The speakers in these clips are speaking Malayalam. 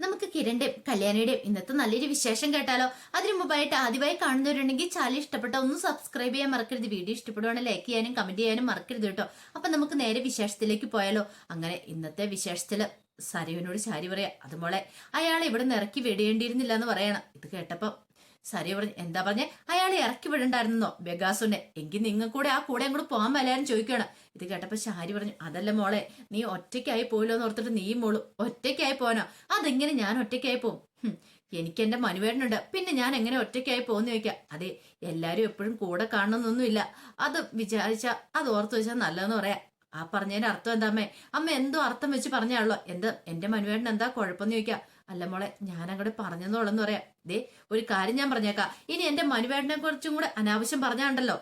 നമുക്ക് കിരണിന്റെയും കല്യാണിയുടെയും ഇന്നത്തെ നല്ലൊരു വിശേഷം കേട്ടാലോ? അതിനു മുമ്പായിട്ട് ആദ്യമായി കാണുന്നവരുണ്ടെങ്കിൽ ചാനൽ ഇഷ്ടപ്പെട്ട ഒന്ന് സബ്സ്ക്രൈബ് ചെയ്യാൻ മറക്കരുത്. വീഡിയോ ഇഷ്ടപ്പെടുവാണെങ്കിൽ ലൈക്ക് ചെയ്യാനും കമന്റ് ചെയ്യാനും മറക്കരുത് കേട്ടോ. അപ്പൊ നമുക്ക് നേരെ വിശേഷത്തിലേക്ക് പോയാലോ? അങ്ങനെ ഇന്നത്തെ വിശേഷത്തിൽ സരയുവിനോട് ചാരി പറയാ അതുപോലെ അയാളെ ഇവിടെ നിന്ന് ഇറക്കി വിടേണ്ടിയിരുന്നില്ല എന്ന് പറയണം. ഇത് കേട്ടപ്പോ സരിയ പറഞ്ഞു എന്താ പറഞ്ഞേ? അയാളെ ഇറക്കി വിടണ്ടായിരുന്നോ ബെഗാസുനെ. എങ്കിൽ നിങ്ങൾ കൂടെ ആ കൂടെ അങ്ങോട്ട് പോകാൻ വല്ലാരും ചോദിക്കണം. ഇത് കേട്ടപ്പോ ശാരി പറഞ്ഞു അതല്ല മോളെ നീ ഒറ്റയ്ക്കായി പോയില്ലോ എന്ന് ഓർത്തിട്ട് നീ മോളും ഒറ്റയ്ക്കായി പോകാനോ അതെങ്ങനെ ഞാൻ ഒറ്റയ്ക്കായി പോകും എനിക്ക് എന്റെ മനുവേടനുണ്ട് പിന്നെ ഞാൻ എങ്ങനെ ഒറ്റയ്ക്കായി പോകുന്ന ചോദിക്കാം. അതെ എല്ലാരും എപ്പോഴും കൂടെ കാണണമെന്നൊന്നുമില്ല അത് വിചാരിച്ച അത് ഓർത്ത് വെച്ചാൽ നല്ലതെന്ന് പറയാ. ആ പറഞ്ഞതിന്റെ അർത്ഥം എന്താ അമ്മേ? അമ്മ എന്തോ അർത്ഥം വെച്ച് പറഞ്ഞാണല്ലോ എന്താ എന്റെ മനുവേടൻ എന്താ കുഴപ്പമെന്ന് ചോദിക്കാം. അല്ല മോളെ ഞാൻ അങ്ങോട്ട് പറഞ്ഞെന്നോളെന്ന് പറയാം. ദേ ഒരു കാര്യം ഞാൻ പറഞ്ഞേക്കാം. ഇനി എന്റെ മനുവേടനെ കുറിച്ചും കൂടെ അനാവശ്യം പറഞ്ഞാണ്ടല്ലോ.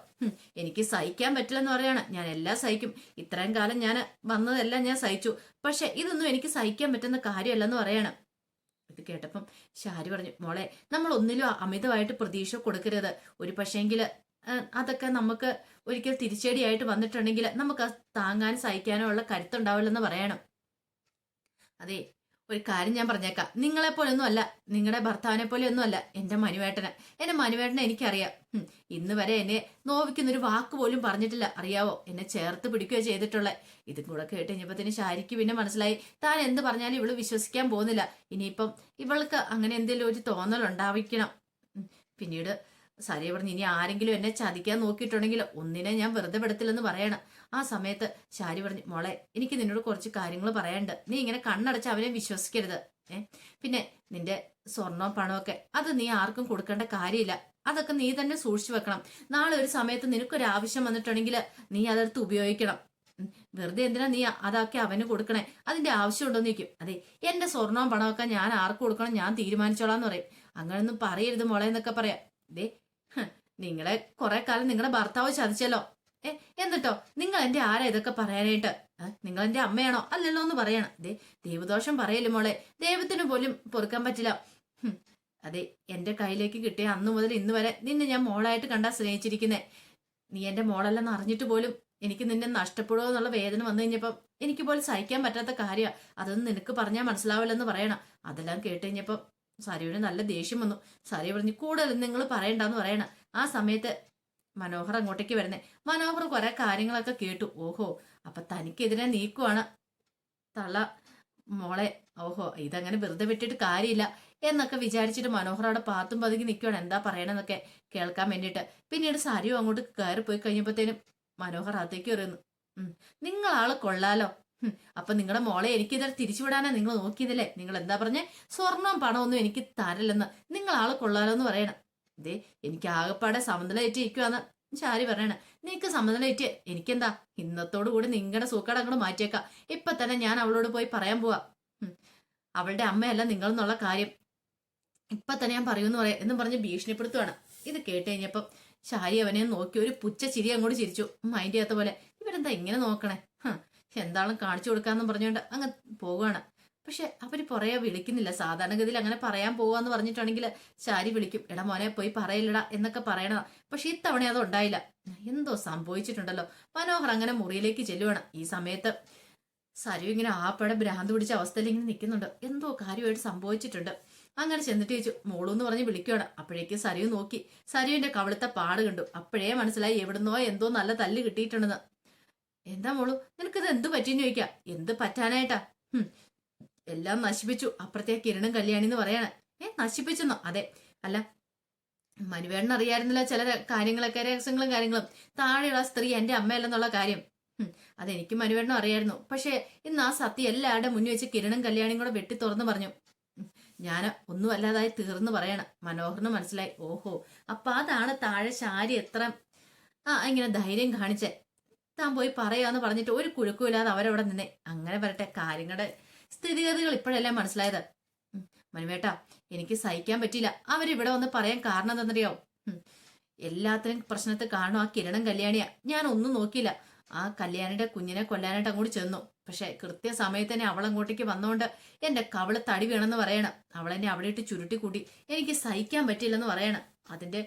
എനിക്ക് സഹിക്കാൻ പറ്റില്ലെന്ന് പറയാണ്. ഞാൻ എല്ലാം സഹിക്കും. ഇത്രയും കാലം ഞാൻ വന്നതെല്ലാം ഞാൻ സഹിച്ചു. പക്ഷെ ഇതൊന്നും എനിക്ക് സഹിക്കാൻ പറ്റുന്ന കാര്യമല്ലെന്ന് പറയാണ്. ഇത് കേട്ടപ്പം ഷാരി പറഞ്ഞു മോളെ നമ്മൾ ഒന്നിലും അമിതമായിട്ട് പ്രതീക്ഷ കൊടുക്കരുത്. ഒരു പക്ഷേങ്കിൽ ഏഹ്, അതൊക്കെ നമുക്ക് ഒരിക്കൽ തിരിച്ചടിയായിട്ട് വന്നിട്ടുണ്ടെങ്കിൽ നമുക്ക് അത് താങ്ങാനും സഹിക്കാനോ ഉള്ള കരുത്തുണ്ടാവില്ലെന്ന് പറയണം. അതെ ഒരു കാര്യം ഞാൻ പറഞ്ഞേക്കാം. നിങ്ങളെ പോലൊന്നും അല്ല നിങ്ങളുടെ ഭർത്താവിനെ പോലെ ഒന്നും അല്ല എന്റെ മനുവേട്ടന്. എന്റെ മനുവേട്ടനെ എനിക്കറിയാം. ഇന്ന് വരെ എന്നെ നോവിക്കുന്ന ഒരു വാക്ക് പോലും പറഞ്ഞിട്ടില്ല. അറിയാവോ? എന്നെ ചേർത്ത് പിടിക്കുകയോ ചെയ്തിട്ടുള്ളത് ഇതും കൂടെ കേട്ട് കഴിഞ്ഞപ്പത്തിന് ശാരിക്ക് പിന്നെ മനസ്സിലായി. താൻ എന്ത് പറഞ്ഞാലും ഇവൾ വിശ്വസിക്കാൻ പോകുന്നില്ല. ഇനിയിപ്പം ഇവൾക്ക് അങ്ങനെ എന്തെങ്കിലും ഒരു തോന്നൽ ഉണ്ടാവിക്കണം പിന്നീട് സരിയ പറഞ്ഞു ഇനി ആരെങ്കിലും എന്നെ ചതിക്കാൻ നോക്കിയിട്ടുണ്ടെങ്കിൽ ഒന്നിനെ ഞാൻ വെറുതെ പെടത്തില്ലെന്ന് പറയണം. ആ സമയത്ത് ശാരി പറഞ്ഞു മോളെ എനിക്ക് നിന്നോട് കുറച്ച് കാര്യങ്ങൾ പറയാനുണ്ട്. നീ ഇങ്ങനെ കണ്ണടച്ച് അവനെ വിശ്വസിക്കരുത്. ഏ പിന്നെ നിന്റെ സ്വർണവും പണമൊക്കെ അത് നീ ആർക്കും കൊടുക്കേണ്ട കാര്യമില്ല. അതൊക്കെ നീ തന്നെ സൂക്ഷിച്ചു വെക്കണം. നാളെ ഒരു സമയത്ത് നിനക്കൊരു ആവശ്യം വന്നിട്ടുണ്ടെങ്കിൽ നീ അതെടുത്ത് ഉപയോഗിക്കണം. വെറുതെ എന്തിനാ നീ അതാക്കി അവന് കൊടുക്കണേ? അതിന്റെ ആവശ്യം ഉണ്ടോ ചോദിക്കും. അതെ എന്റെ സ്വർണവും പണമൊക്കെ ഞാൻ ആർക്ക് കൊടുക്കണം? ഞാൻ തീരുമാനിച്ചോളാന്ന് പറയും. അങ്ങനൊന്നും പറയരുത് മോളെ എന്നൊക്കെ പറയാം. ദേ നിങ്ങളെ കുറെ കാലം നിങ്ങളുടെ ഭർത്താവ് ചതിച്ചല്ലോ. ഏ എന്നിട്ടോ നിങ്ങൾ എന്റെ ആരാ ഇതൊക്കെ പറയാനായിട്ട്? നിങ്ങൾ എന്റെ അമ്മയാണോ? അല്ലല്ലോ എന്ന് പറയണം. ദേ ദൈവദോഷം പറയല്ലേ മോളെ. ദൈവത്തിന് പോലും പൊറുക്കാൻ പറ്റില്ല. അതെ എന്റെ കയ്യിലേക്ക് കിട്ടിയ അന്നു മുതൽ ഇന്ന് വരെ നിന്നെ ഞാൻ മോളായിട്ട് കണ്ടാ സ്നേഹിച്ചിരിക്കുന്നേ. നീ എന്റെ മോളല്ലെന്ന് അറിഞ്ഞിട്ട് പോലും എനിക്ക് നിന്നെ നഷ്ടപ്പെടുമോ എന്നുള്ള വേദന വന്നു കഴിഞ്ഞപ്പം എനിക്ക് പോലും സഹിക്കാൻ പറ്റാത്ത കാര്യമാണ് അതൊന്നും നിനക്ക് പറഞ്ഞാൽ മനസ്സിലാവില്ലെന്ന് പറയണം. അതെല്ലാം കേട്ട് കഴിഞ്ഞപ്പം സരിയുടെ നല്ല ദേഷ്യം വന്നു. സരി പറഞ്ഞു കൂടുതൽ നിങ്ങൾ പറയണ്ടെന്ന് പറയണം. ആ സമയത്ത് മനോഹർ അങ്ങോട്ടേക്ക് വരുന്നേ. മനോഹർ കുറെ കാര്യങ്ങളൊക്കെ കേട്ടു. ഓഹോ അപ്പൊ തനിക്കെതിരെ നീക്കുവാണ് തള്ള മോളെ. ഓഹോ ഇതങ്ങനെ വെറുതെ വിട്ടിട്ട് കാര്യമില്ല എന്നൊക്കെ വിചാരിച്ചിട്ട് മനോഹർ അവിടെ പാത്തും പതുങ്ങി നിൽക്കുകയാണ് എന്താ പറയണെന്നൊക്കെ കേൾക്കാൻ വേണ്ടിയിട്ട്. പിന്നീട് സരിയും അങ്ങോട്ട് കയറി പോയി കഴിഞ്ഞപ്പോഴത്തേനും മനോഹർ അകത്തേക്ക് പറയുന്നു നിങ്ങൾ ആൾ കൊള്ളാലോ. അപ്പൊ നിങ്ങളുടെ മോളെ എനിക്കിതിൽ തിരിച്ചുവിടാനാ നിങ്ങൾ നോക്കിയതല്ലേ? നിങ്ങൾ എന്താ പറഞ്ഞേ സ്വർണം പണമൊന്നും എനിക്ക് തരില്ലെന്ന്. നിങ്ങൾ ആൾ കൊള്ളാലോ എന്ന് പറയണം. ദേ എനിക്ക് ആകെപ്പാടെ സമനിലയേറ്റ് ഇരിക്കുവാന്ന്. ചാരി പറയണ നിനക്ക് സമനിലയേറ്റ് എനിക്കെന്താ? ഇന്നത്തോടു കൂടി നിങ്ങളുടെ സൂക്കട അങ്ങോട്ട് മാറ്റിയേക്കാം. ഇപ്പൊ തന്നെ ഞാൻ അവളോട് പോയി പറയാൻ പോവാ. അവളുടെ അമ്മയല്ല നിങ്ങളെന്നുള്ള കാര്യം. ഇപ്പൊ തന്നെ ഞാൻ പറയൂന്ന് പറയാം എന്നും പറഞ്ഞ് ഭീഷണിപ്പെടുത്തുവാണ്. ഇത് കേട്ട് കഴിഞ്ഞപ്പം ഷാരി അവനെ നോക്കി ഒരു പുച്ച ചിരി അങ്ങോട്ട് ചിരിച്ചു. മൈൻഡ് ചെയ്യാത്ത പോലെ ഇവരെന്താ ഇങ്ങനെ നോക്കണേ? എന്താളും കാണിച്ചു കൊടുക്കാന്നും പറഞ്ഞുകൊണ്ട് അങ്ങ് പോവുകയാണ് പക്ഷെ അവർ പറയാ വിളിക്കുന്നില്ല. സാധാരണഗതിയിൽ അങ്ങനെ പറയാൻ പോവാന്ന് പറഞ്ഞിട്ടാണെങ്കിൽ ശാരി വിളിക്കും. എടാ മോനെ പോയി പറയില്ലടാ എന്നൊക്കെ പറയണതാ. പക്ഷെ ഇത്തവണ അത് ഉണ്ടായില്ല. എന്തോ സംഭവിച്ചിട്ടുണ്ടല്ലോ. മനോഹർ അങ്ങനെ മുറിയിലേക്ക് ചെല്ലുവാണ്. ഈ സമയത്ത് സരു ഇങ്ങനെ ആപ്പടെ ഭ്രാന്ത് പിടിച്ച അവസ്ഥയിൽ ഇങ്ങനെ നിൽക്കുന്നുണ്ട്. എന്തോ കാര്യമായിട്ട് സംഭവിച്ചിട്ടുണ്ട്. അങ്ങനെ ചെന്നിട്ട് ചോദിച്ചു മോളു എന്ന് പറഞ്ഞ് വിളിക്കുവാണ്. അപ്പോഴേക്ക് സരു നോക്കി. സരുവിന്റെ കവിളത്തെ പാട് കണ്ടു. അപ്പോഴേ മനസ്സിലായി എവിടുന്നോ എന്തോ നല്ല തല്ല് കിട്ടിയിട്ടുണ്ടെന്ന്. എന്താ മോളു? നിനക്കിത് എന്ത് പറ്റിയെന്ന് ചോദിക്കാം? എന്ത് പറ്റാനായിട്ടാ? എല്ലാം നശിപ്പിച്ചു. അപ്പുറത്തെ കിരണും കല്യാണി എന്ന് പറയാണ്. ഏ നശിപ്പിച്ചെന്നോ? അതെ. അല്ല മനുവേണ്ണൻ അറിയായിരുന്നില്ല ചില കാര്യങ്ങളൊക്കെ രഹസ്യങ്ങളും കാര്യങ്ങളും. താഴെയുള്ള സ്ത്രീ എന്റെ അമ്മയല്ലെന്നുള്ള കാര്യം. അതെനിക്ക് മനുവേണ്ണ അറിയായിരുന്നു. പക്ഷെ ഇന്ന് ആ സത്യം എല്ലാവരുടെ മുന്നിൽ വെച്ച് കിരണും കല്യാണിയും കൂടെ വെട്ടി തുറന്നു പറഞ്ഞു. ഞാൻ ഒന്നും അല്ലാതായി തീർന്നു പറയണം. മനോഹറിന് മനസ്സിലായി. ഓഹോ അപ്പൊ അതാണ് താഴെ ശാരി എത്ര ആ ഇങ്ങനെ ധൈര്യം കാണിച്ചേ. താൻ പോയി പറയാന്ന് പറഞ്ഞിട്ട് ഒരു കുഴുക്കുമില്ലാതെ അവരവിടെ നിന്നേ. അങ്ങനെ വരട്ടെ കാര്യങ്ങളുടെ സ്ഥിതിഗതികൾ ഇപ്പോഴല്ലേ മനസ്സിലായത്? മനുവേട്ട എനിക്ക് സഹിക്കാൻ പറ്റിയില്ല. അവരിവിടെ വന്ന് പറയാൻ കാരണം എന്തെന്നറിയോ? എല്ലാത്തിനും പ്രശ്നത്തെ കാണും ആ കിരണം കല്യാണിയാ. ഞാൻ ഒന്നും നോക്കിയില്ല. ആ കല്യാണിയുടെ കുഞ്ഞിനെ കൊല്ലാനായിട്ട് അങ്ങോട്ട് ചെന്നു. പക്ഷെ കൃത്യ സമയത്ത് തന്നെ അവൾ അങ്ങോട്ടേക്ക് വന്നുകൊണ്ട് എന്റെ കവൾ തടി വേണമെന്ന് പറയണം. അവളെന്നെ അവിടെ ഇട്ട് ചുരുട്ടി കൂട്ടി എനിക്ക് സഹിക്കാൻ പറ്റില്ലെന്ന് പറയണം. അതിന്റെ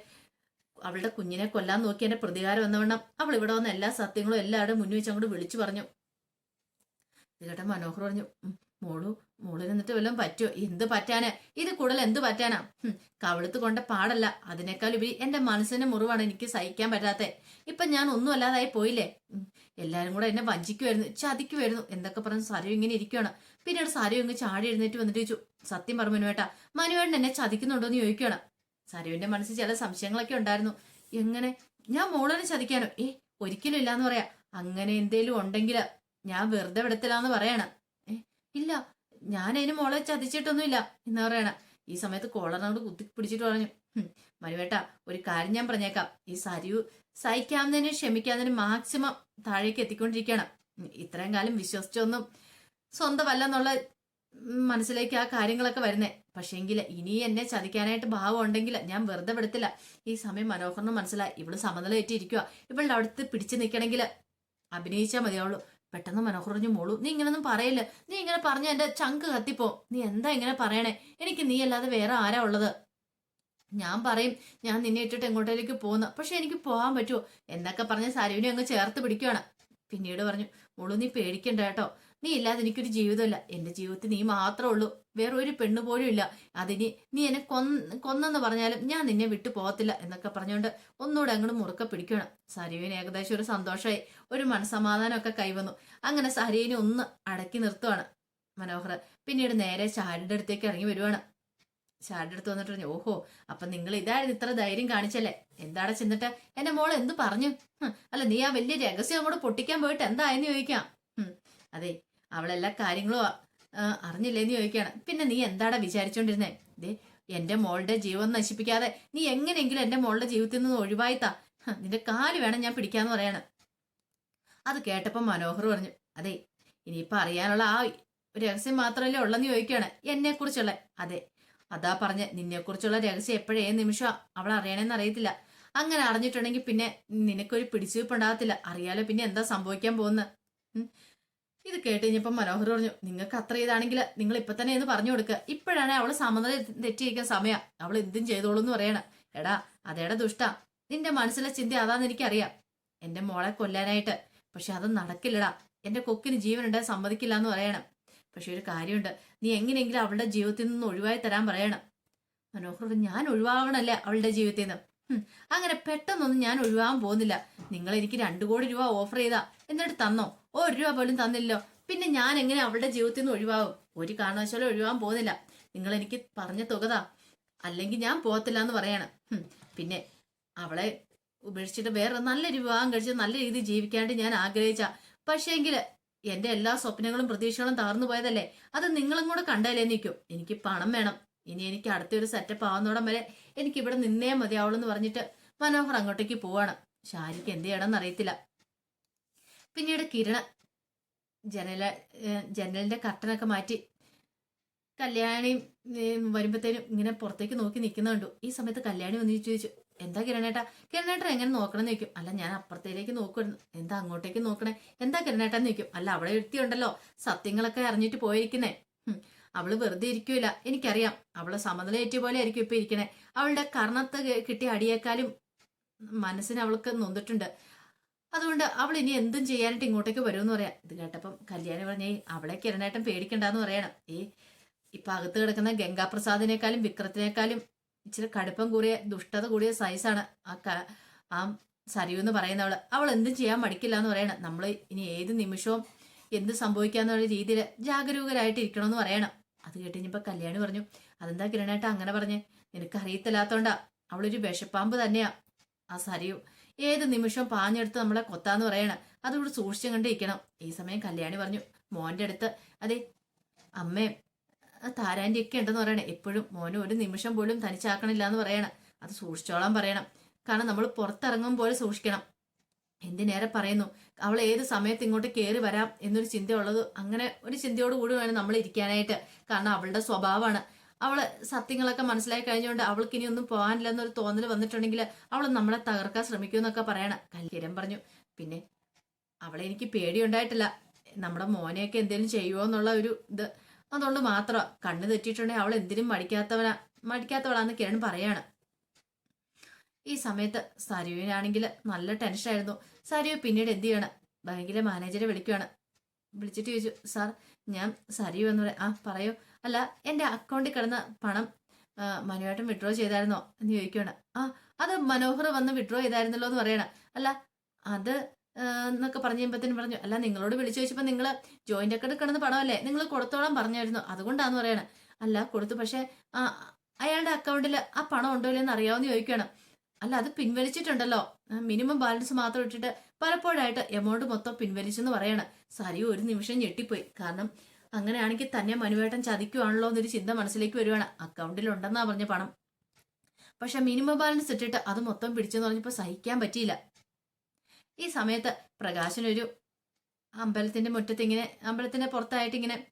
അവളുടെ കുഞ്ഞിനെ കൊല്ലാൻ നോക്കി എന്റെ പ്രതികാരം എന്നവണ്ണം അവൾ ഇവിടെ വന്ന എല്ലാ സത്യങ്ങളും എല്ലാവരും മുന്നിൽ വെച്ച് അങ്ങോട്ട് വിളിച്ചു പറഞ്ഞു. ഇത് കേട്ട മനോഹർ പറഞ്ഞു "ഉം, മോളു മോളിൽ നിന്നിട്ട് വല്ലതും പറ്റുമോ എന്ത് പറ്റാന്? ഇത് കൂടുതൽ എന്ത് പറ്റാനാ? കവിളത്ത് കൊണ്ട പാടല്ല. അതിനേക്കാൾ ഉപരി എന്റെ മനസ്സിന്റെ മുറിവാണ് എനിക്ക് സഹിക്കാൻ പറ്റാത്തെ. ഇപ്പൊ ഞാൻ ഒന്നും അല്ലാതായി പോയില്ലേ? എല്ലാരും കൂടെ എന്നെ വഞ്ചിക്കുമായിരുന്നു ചതിക്കുമായിരുന്നു എന്തൊക്കെ പറഞ്ഞ് സരു ഇങ്ങനെ ഇരിക്കുകയാണ് പിന്നീട് സരു ഇങ്ങ് ചാടി എഴുന്നേറ്റ് വന്നിട്ട് ചോദിച്ചു സത്യം പറഞ്ഞു മനുവേട്ടാ മനുവേട്ടൻ എന്നെ ചതിക്കുന്നുണ്ടോ എന്ന് ചോദിക്കുകയാണ് സരുവിന്റെ മനസ്സിൽ ചില സംശയങ്ങളൊക്കെ ഉണ്ടായിരുന്നു. എങ്ങനെ? ഞാൻ മോളനെ ചതിക്കാനോ? ഏ ഒരിക്കലും ഇല്ലാന്ന് പറയാ. അങ്ങനെ എന്തേലും ഉണ്ടെങ്കിൽ ഞാൻ വെറുതെ വിടത്തില്ലാന്ന് പറയാണ്. ഇല്ല ഞാൻ അതിന് മോളെ ചതിച്ചിട്ടൊന്നുമില്ല എന്ന് പറയണ. ഈ സമയത്ത് കോളറിനോട് കുത്തി പിടിച്ചിട്ട് പറഞ്ഞു മരുവേട്ട ഒരു കാര്യം ഞാൻ പറഞ്ഞേക്കാം. ഈ സരിയു സഹിക്കാവുന്നതിനും ക്ഷമിക്കാവുന്നതിനും മാക്സിമം താഴേക്ക് എത്തിക്കൊണ്ടിരിക്കുകയാണ് ഇത്രയും കാലം വിശ്വസിച്ചൊന്നും സ്വന്തമല്ല എന്നുള്ള മനസ്സിലേക്ക് ആ കാര്യങ്ങളൊക്കെ വരുന്നേ. പക്ഷേങ്കിൽ ഇനി എന്നെ ചതിക്കാനായിട്ട് ഭാവം ഉണ്ടെങ്കിൽ ഞാൻ വെറുതെ വിടത്തില്ല. ഈ സമയം മനോഹരനും മനസ്സിലായി. ഇവൾ സമനില ഏറ്റിരിക്കുക ഇവളുടെ അടുത്ത് പിടിച്ചു നിൽക്കണമെങ്കിൽ അഭിനയിച്ചാൽ മതിയാവുള്ളൂ. പെട്ടെന്ന് മനോഹറിഞ്ഞു മോളു നീ ഇങ്ങനൊന്നും പറയില്ല? നീ ഇങ്ങനെ പറഞ്ഞ എന്റെ ചങ്ക് കത്തിപ്പോ. നീ എന്താ ഇങ്ങനെ പറയണേ? എനിക്ക് നീ അല്ലാതെ വേറെ ആരാ ഉള്ളത്? ഞാൻ പറയും. ഞാൻ നിന്നെ ഇട്ടിട്ട് എങ്ങോട്ടേക്ക് പോകുന്ന പക്ഷെ എനിക്ക് പോകാൻ പറ്റുമോ എന്നൊക്കെ പറഞ്ഞ് സരുവിനെ അങ്ങ് ചേർത്ത് പിടിക്കുകയാണ് പിന്നീട് പറഞ്ഞു മോളു നീ പേടിക്കണ്ട കേട്ടോ. നീ ഇല്ലാതെ എനിക്കൊരു ജീവിതമില്ല. എന്റെ ജീവിതത്തിൽ നീ മാത്രമേ ഉള്ളൂ. വേറെ ഒരു പെണ്ണ് പോലും ഇല്ല. അതിന് നീ എന്നെ കൊന്ന് കൊന്നെന്ന് പറഞ്ഞാലും ഞാൻ നിന്നെ വിട്ടു പോകത്തില്ല എന്നൊക്കെ പറഞ്ഞുകൊണ്ട് ഒന്നുകൂടെ അങ്ങോട്ട് മുറുക്ക പിടിക്കണം സരീവിന് ഏകദേശം ഒരു സന്തോഷമായി ഒരു മനസമാധാനമൊക്കെ കൈവന്നു. അങ്ങനെ സരീനെ ഒന്ന് അടക്കി നിർത്തുവാണ് മനോഹർ. പിന്നീട് നേരെ ഷാരിയുടെ അടുത്തേക്ക് ഇറങ്ങി വരുവാണ്. ഷാരിയുടെ അടുത്ത് വന്നിട്ട് പറഞ്ഞു ഓഹോ അപ്പൊ നിങ്ങൾ ഇതായിരുന്നു ഇത്ര ധൈര്യം കാണിച്ചല്ലേ? എന്താടെ ചെന്നിട്ട്? എന്റെ മോൾ എന്ത് പറഞ്ഞു? അല്ല നീ ആ വലിയ രഹസ്യം അങ്ങോട്ട് പൊട്ടിക്കാൻ പോയിട്ട് എന്തായെന്ന് ചോദിക്കാം. അതെ അവളെല്ലാ കാര്യങ്ങളും അറിഞ്ഞില്ലേന്ന് ചോദിക്കുകയാണ്. പിന്നെ നീ എന്താടാ വിചാരിച്ചോണ്ടിരുന്നേ? ദേ എന്റെ മോളുടെ ജീവൻ നശിപ്പിക്കാതെ നീ എങ്ങനെയെങ്കിലും എന്റെ മോളുടെ ജീവിതത്തിൽ നിന്ന് ഒഴിവായിത്താ. നിന്റെ കാൽ വേണം ഞാൻ പിടിക്കാന്ന് പറയാണ്. അത് കേട്ടപ്പോ മനോഹർ പറഞ്ഞു അതെ ഇനിയിപ്പൊ അറിയാനുള്ള ആ രഹസ്യം മാത്രമല്ലേ ഉള്ളെന്ന് ചോദിക്കുകയാണ്. എന്നെ കുറിച്ചുള്ള അതെ അതാ പറഞ്ഞ നിന്നെ കുറിച്ചുള്ള രഹസ്യം എപ്പോഴേ നിമിഷം അവൾ അറിയണമെന്ന് അറിയത്തില്ല. അങ്ങനെ അറിഞ്ഞിട്ടുണ്ടെങ്കിൽ പിന്നെ നിനക്കൊരു പിടിച്ചുവെപ്പ് ഉണ്ടാകത്തില്ല. അറിയാലോ പിന്നെ എന്താ സംഭവിക്കാൻ പോകുന്നത്? ഇത് കേട്ട് കഴിഞ്ഞപ്പോൾ മനോഹർ പറഞ്ഞു നിങ്ങൾക്ക് അത്ര ഇതാണെങ്കിൽ നിങ്ങൾ ഇപ്പൊ തന്നെ എന്ന് പറഞ്ഞു കൊടുക്കുക ഇപ്പോഴാണ് അവൾ സമനില തെറ്റിയിരിക്കുന്ന സമയം. അവൾ എന്തും ചെയ്തോളൂ എന്ന് പറയണ. എടാ അതേടെ ദുഷ്ട. നിന്റെ മനസ്സിലെ ചിന്ത അതാന്ന് എനിക്കറിയാം. എന്റെ മോളെ കൊല്ലാനായിട്ട്. പക്ഷെ അത് നടക്കില്ലടാ. എന്റെ കൊക്കിന് ജീവനുണ്ടായി സമ്മതിക്കില്ല എന്ന് പറയണം. പക്ഷെ ഒരു കാര്യമുണ്ട്. നീ എങ്ങനെയെങ്കിലും അവളുടെ ജീവിതത്തിൽ നിന്ന് ഒഴിവായി തരാൻ പറയണം. മനോഹർ ഞാൻ ഒഴിവാകണല്ലേ അവളുടെ ജീവിതത്തിൽ നിന്ന്? അങ്ങനെ പെട്ടെന്നൊന്നും ഞാൻ ഒഴിവാൻ പോകുന്നില്ല. നിങ്ങൾ എനിക്ക് രണ്ടു കോടി രൂപ ഓഫർ ചെയ്താ. എന്നിട്ട് തന്നോ? ഒരു രൂപ പോലും തന്നില്ലോ പിന്നെ ഞാൻ എങ്ങനെ അവളുടെ ജീവിതത്തിൽ നിന്ന് ഒഴിവാകും? ഒരു കാരണവശാലും ഒഴിവാൻ പോകുന്നില്ല. നിങ്ങൾ എനിക്ക് പറഞ്ഞ തുകതാ അല്ലെങ്കിൽ ഞാൻ പോകത്തില്ല എന്ന് പറയണം. പിന്നെ അവളെ ഉപേക്ഷിച്ചിട്ട് വേറെ നല്ലൊരു വിവാഹം കഴിച്ച് നല്ല രീതിയിൽ ജീവിക്കാണ്ട് ഞാൻ ആഗ്രഹിച്ച. പക്ഷേങ്കിൽ എന്റെ എല്ലാ സ്വപ്നങ്ങളും പ്രതീക്ഷകളും തകർന്നു പോയതല്ലേ? അത് നിങ്ങളും കൂടെ കണ്ടാലേ നിൽക്കും എനിക്ക് പണം വേണം. ഇനി എനിക്ക് അടുത്തൊരു സെറ്റപ്പ് ആവുന്നോടം വരെ എനിക്ക് ഇവിടെ നിന്നേ മതിയാവുള്ളൂ പറഞ്ഞിട്ട് മനോഹർ അങ്ങോട്ടേക്ക് പോവാണ്. ഷാരിക്ക് എന്ത് ചെയ്യണമെന്ന് അറിയത്തില്ല. പിന്നീട് കിരണ ജനല ജനലിന്റെ കട്ടനൊക്കെ മാറ്റി കല്യാണി വരുമ്പോഴത്തേനും ഇങ്ങനെ പുറത്തേക്ക് നോക്കി നിൽക്കുന്ന കണ്ടു. ഈ സമയത്ത് കല്യാണി വന്ന് ചോദിച്ചു എന്താ കിരണേട്ടാ? കിരണേട്ടൻ എങ്ങനെ നോക്കണം എന്ന് ചോദിക്കും. അല്ല ഞാൻ അപ്പുറത്തേക്ക് നോക്കുമായിരുന്നു എന്താ അങ്ങോട്ടേക്ക് നോക്കണേ? എന്താ കിരണേട്ടാന്ന് ചോദിക്കും. അല്ല അവിടെ എഴുത്തിയുണ്ടല്ലോ സത്യങ്ങളൊക്കെ അറിഞ്ഞിട്ട് പോയിരിക്കുന്നേ. അവൾ വെറുതെ ഇരിക്കൂല. എനിക്കറിയാം. അവൾ സമനിലയേറ്റിയ പോലെ ആയിരിക്കും ഇപ്പൊ ഇരിക്കണേ. അവളുടെ കർണത്ത് കിട്ടിയ അടിയേക്കാളും മനസ്സിന് അവൾക്ക് നൊന്നിട്ടുണ്ട്. അതുകൊണ്ട് അവൾ ഇനി എന്തും ചെയ്യാനായിട്ട് ഇങ്ങോട്ടേക്ക് വരുമെന്ന് പറയാം. ഇത് കേട്ടപ്പം കല്യാണി പറഞ്ഞേ അവളെ കിരണേട്ടൻ പേടിക്കണ്ടെന്ന് പറയണം. ഈ ഇപ്പൊ അകത്ത് കിടക്കുന്ന ഗംഗാപ്രസാദിനേക്കാളും വിക്രത്തിനേക്കാളും ഇച്ചിരി കടുപ്പം കൂടിയ ദുഷ്ടത കൂടിയ സൈസാണ് ആ ആ സരിയു എന്ന് പറയുന്നവൾ. അവൾ എന്തും ചെയ്യാൻ മടിക്കില്ല എന്ന് പറയണം. നമ്മൾ ഇനി ഏത് നിമിഷവും എന്ത് സംഭവിക്കാന്നുള്ള രീതിയിൽ ജാഗരൂകരായിട്ടിരിക്കണം എന്ന് പറയണം. അത് കേട്ട് കഴിഞ്ഞപ്പോ കല്യാണി പറഞ്ഞു അതെന്താ കിരണേട്ട അങ്ങനെ പറഞ്ഞ്? നിനക്ക് അറിയത്തില്ലാത്തോണ്ടാ അവളൊരു വിഷപ്പാമ്പ് തന്നെയാ. ആ സരിയു ഏത് നിമിഷം പാഞ്ഞെടുത്ത് നമ്മളെ കൊത്താന്ന് പറയണം. അതുകൊണ്ട് സൂക്ഷിച്ചു കണ്ടിരിക്കണം. ഈ സമയം കല്യാണി പറഞ്ഞു മോന്റെ അടുത്ത് അതെ അമ്മേ താരാന്റെ ഒക്കെ ഉണ്ടെന്ന് പറയണേ. എപ്പോഴും മോനെ ഒരു നിമിഷം പോലും തനിച്ചാക്കണില്ല എന്ന് പറയണം. അത് സൂക്ഷിച്ചോളാൻ പറയണം. കാരണം നമ്മൾ പുറത്തിറങ്ങുമ്പോൾ സൂക്ഷിക്കണം. എന്തിനേറെ പറയുന്നു? അവൾ ഏത് സമയത്ത് ഇങ്ങോട്ട് കയറി വരാം എന്നൊരു ചിന്തയുള്ളത് അങ്ങനെ ഒരു ചിന്തയോട് കൂടി വേണം നമ്മൾ ഇരിക്കാനായിട്ട്. കാരണം അവളുടെ സ്വഭാവമാണ്. അവൾ സത്യങ്ങളൊക്കെ മനസ്സിലായി കഴിഞ്ഞുകൊണ്ട് അവൾക്ക് ഇനി ഒന്നും പോകാനില്ല എന്നൊരു തോന്നൽ വന്നിട്ടുണ്ടെങ്കിൽ അവൾ നമ്മളെ തകർക്കാൻ ശ്രമിക്കുമെന്നൊക്കെ പറയണം. കല്യാണം പറഞ്ഞു പിന്നെ അവളെ എനിക്ക് പേടിയുണ്ടായിട്ടില്ല. നമ്മുടെ മോനെയൊക്കെ എന്തെങ്കിലും ചെയ്യുമോ എന്നുള്ള ഒരു ഇത് അതുകൊണ്ട് മാത്രം കണ്ണ് തെറ്റിയിട്ടുണ്ടെങ്കിൽ അവൾ എന്തിനും മടിക്കാത്തവനാ മടിക്കാത്തവളാന്ന് കിരൺ പറയാണ്. ഈ സമയത്ത് സരുവിനാണെങ്കിൽ നല്ല ടെൻഷനായിരുന്നു. സരു പിന്നീട് എന്ത് ചെയ്യണം? ബാങ്കിലെ മാനേജറെ വിളിക്കുകയാണ് വിളിച്ചിട്ട് ചോദിച്ചു സാർ ഞാൻ സരു എന്ന് പറയാം ആ പറയൂ. അല്ല എന്റെ അക്കൗണ്ടിൽ കിടന്ന പണം മനുവേട്ടൻ വിഡ്രോ ചെയ്തായിരുന്നോ? എന്ന് ചോദിക്കുകയാണ് ആ അത് മനോഹർ വന്ന് വിഡ്രോ ചെയ്തായിരുന്നല്ലോ എന്ന് പറയണം അല്ല അത് എന്നൊക്കെ പറഞ്ഞു പറഞ്ഞു അല്ല നിങ്ങളോട് വിളിച്ചു ചോദിച്ചപ്പോൾ നിങ്ങൾ ജോയിന്റ് അക്കൗണ്ട് കിടന്ന പണമല്ലേ? നിങ്ങൾ കൊടുത്തോളം പറഞ്ഞായിരുന്നു അതുകൊണ്ടാന്ന് പറയണം അല്ല കൊടുത്തു പക്ഷേ അയാളുടെ അക്കൗണ്ടിൽ ആ പണം ഉണ്ടോ ഇല്ലെന്ന് അറിയാവുന്ന ചോദിക്കുകയാണ് അല്ല അത് പിൻവലിച്ചിട്ടുണ്ടല്ലോ. മിനിമം ബാലൻസ് മാത്രം ഇട്ടിട്ട് പലപ്പോഴായിട്ട് എമൗണ്ട് മൊത്തം പിൻവലിച്ചെന്ന് പറയാണ്. സരി ഒരു നിമിഷം ഞെട്ടിപ്പോയി. കാരണം അങ്ങനെയാണെങ്കിൽ തന്നെ മനുവേട്ടൻ ചതിക്കുവാണല്ലോ എന്നൊരു ചിന്ത മനസ്സിലേക്ക് വരുവാണ്. അക്കൗണ്ടിൽ ഉണ്ടെന്നാ പറഞ്ഞ പണം. പക്ഷെ മിനിമം ബാലൻസ് ഇട്ടിട്ട് അത് മൊത്തം പിടിച്ചെന്ന് പറഞ്ഞപ്പോൾ സഹിക്കാൻ പറ്റിയില്ല. ഈ സമയത്ത് പ്രകാശനൊരു അമ്പലത്തിന്റെ മുറ്റത്ത് ഇങ്ങനെ അമ്പലത്തിന്റെ പുറത്തായിട്ട് ഇങ്ങനെ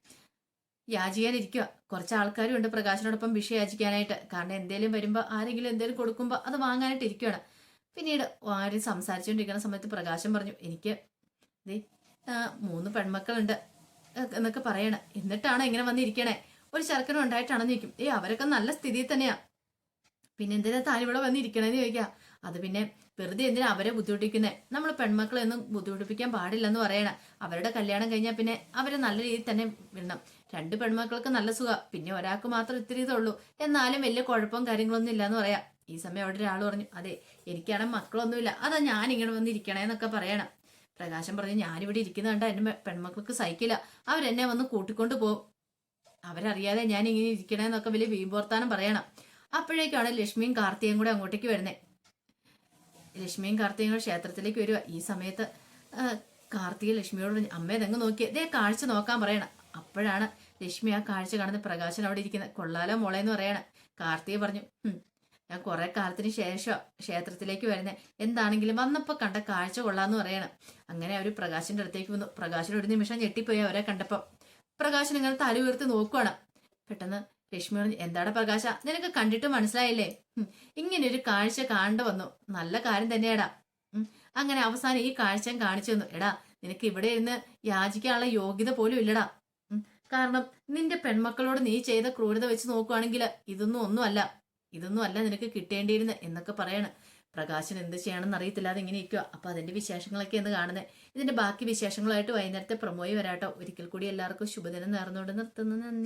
യാചിക്കാനിരിക്കുക കുറച്ച് ആൾക്കാരും ഉണ്ട് പ്രകാശനോടൊപ്പം വിഷ യാചിക്കാനായിട്ട്. കാരണം എന്തേലും വരുമ്പോൾ ആരെങ്കിലും എന്തേലും കൊടുക്കുമ്പോൾ അത് വാങ്ങാനായിട്ട് ഇരിക്കുകയാണ് പിന്നീട് ആരും സംസാരിച്ചുകൊണ്ടിരിക്കുന്ന സമയത്ത് പ്രകാശം പറഞ്ഞു എനിക്ക് ദേ മൂന്ന് പെൺമക്കളുണ്ട് എന്നൊക്കെ പറയണം. എന്നിട്ടാണ് ഇങ്ങനെ വന്നിരിക്കണേ? ഒരു ചെറുക്കനും ഉണ്ടായിട്ടാണെന്ന് ചോദിക്കും. ഏ അവരൊക്കെ നല്ല സ്ഥിതിയിൽ തന്നെയാ. പിന്നെ എന്തിനാ താൻ ഇവിടെ വന്നിരിക്കണേന്ന് ചോദിക്കാം. അത് പിന്നെ വെറുതെ എന്തിനാ അവരെ ബുദ്ധിമുട്ടിക്കുന്നേ? നമ്മൾ പെൺമക്കളെ ഒന്നും ബുദ്ധിമുട്ടിപ്പിക്കാൻ പാടില്ലെന്ന് പറയണം. അവരുടെ കല്യാണം കഴിഞ്ഞാൽ പിന്നെ അവരെ നല്ല രീതിയിൽ തന്നെ വിടണം. രണ്ട് പെൺമക്കൾക്ക് നല്ല സുഖ പിന്നെ ഒരാൾക്ക് മാത്രം ഇത്തിരി ഇതുള്ളൂ. എന്നാലും വലിയ കുഴപ്പവും കാര്യങ്ങളൊന്നും ഇല്ലാന്ന് പറയാം. ഈ സമയം അവിടെ ഒരാൾ പറഞ്ഞു അതെ എനിക്കാണെ മക്കളൊന്നുമില്ല. അതാ ഞാൻ ഇങ്ങനെ വന്നിരിക്കണേന്നൊക്കെ പറയണം. പ്രകാശം പറഞ്ഞു ഞാനിവിടെ ഇരിക്കുന്ന കണ്ട എന്റെ പെൺമക്കൾക്ക് സഹിക്കില്ല. അവരെന്നെ വന്ന് കൂട്ടിക്കൊണ്ട് പോകും. അവരറിയാതെ ഞാൻ ഇങ്ങനെ ഇരിക്കണേന്നൊക്കെ വലിയ വീമ്പോർത്താനം പറയണം. അപ്പോഴേക്കാണ് ലക്ഷ്മിയും കാർത്തിയും കൂടെ അങ്ങോട്ടേക്ക് വരുന്നത് ലക്ഷ്മിയും കാർത്തിയും കൂടെ ക്ഷേത്രത്തിലേക്ക് വരിക ഈ സമയത്ത് കാർത്തിക ലക്ഷ്മിയോട് പറഞ്ഞു അമ്മ ഇതങ്ങ് നോക്കിയേ. ദേ കാഴ്ച നോക്കാൻ പറയണം. അപ്പോഴാണ് ലക്ഷ്മി ആ കാഴ്ച കാണുന്ന പ്രകാശൻ അവിടെ ഇരിക്കുന്നത്. കൊള്ളാലോ മോളെ എന്ന് പറയാണ്. കാർത്തിക പറഞ്ഞു ഞാൻ കുറെ കാലത്തിന് ശേഷം ക്ഷേത്രത്തിലേക്ക് വരുന്നത് എന്താണെങ്കിലും വന്നപ്പോൾ കണ്ട കാഴ്ച കൊള്ളാന്ന് പറയണം. അങ്ങനെ അവർ പ്രകാശിന്റെ അടുത്തേക്ക് വന്നു. പ്രകാശൻ ഒരു നിമിഷം ഞെട്ടിപ്പോയി അവരെ കണ്ടപ്പോൾ പ്രകാശൻ ഇങ്ങനെ തല ഉയർത്തി നോക്കുവാണ്. പെട്ടെന്ന് ലക്ഷ്മി പറഞ്ഞു എന്താണ് പ്രകാശ? നിനക്ക് കണ്ടിട്ട് മനസ്സിലായില്ലേ? ഇങ്ങനെ ഒരു കാഴ്ച കാണേണ്ട വന്നു. നല്ല കാര്യം തന്നെയാടാ. അങ്ങനെ അവസാനം ഈ കാഴ്ച കാണിച്ചു തന്നു. എടാ നിനക്ക് ഇവിടെ ഇരുന്ന് യാചിക്കാനുള്ള യോഗ്യത പോലും ഇല്ലടാ. കാരണം നിന്റെ പെൺമക്കളോട് നീ ചെയ്ത ക്രൂരത വെച്ച് നോക്കുകയാണെങ്കിൽ ഇതൊന്നും ഒന്നുമല്ല. ഇതൊന്നും അല്ല നിനക്ക് കിട്ടേണ്ടിയിരുന്ന എന്നൊക്കെ പറയാണ്. പ്രകാശൻ എന്ത് ചെയ്യണമെന്ന് അറിയത്തില്ലാതെ ഇങ്ങനെ ഇരിക്കുക അപ്പൊ അതിന്റെ വിശേഷങ്ങളൊക്കെ എന്ന് കാണുന്നത് ഇതിന്റെ ബാക്കി വിശേഷങ്ങളായിട്ട് വൈകുന്നേരത്തെ പ്രമോയി വരാട്ടോ. ഒരിക്കൽ കൂടി എല്ലാവർക്കും ശുഭദിനം നേർന്നുകൊണ്ട് നിർത്തുന്നു. നന്ദി.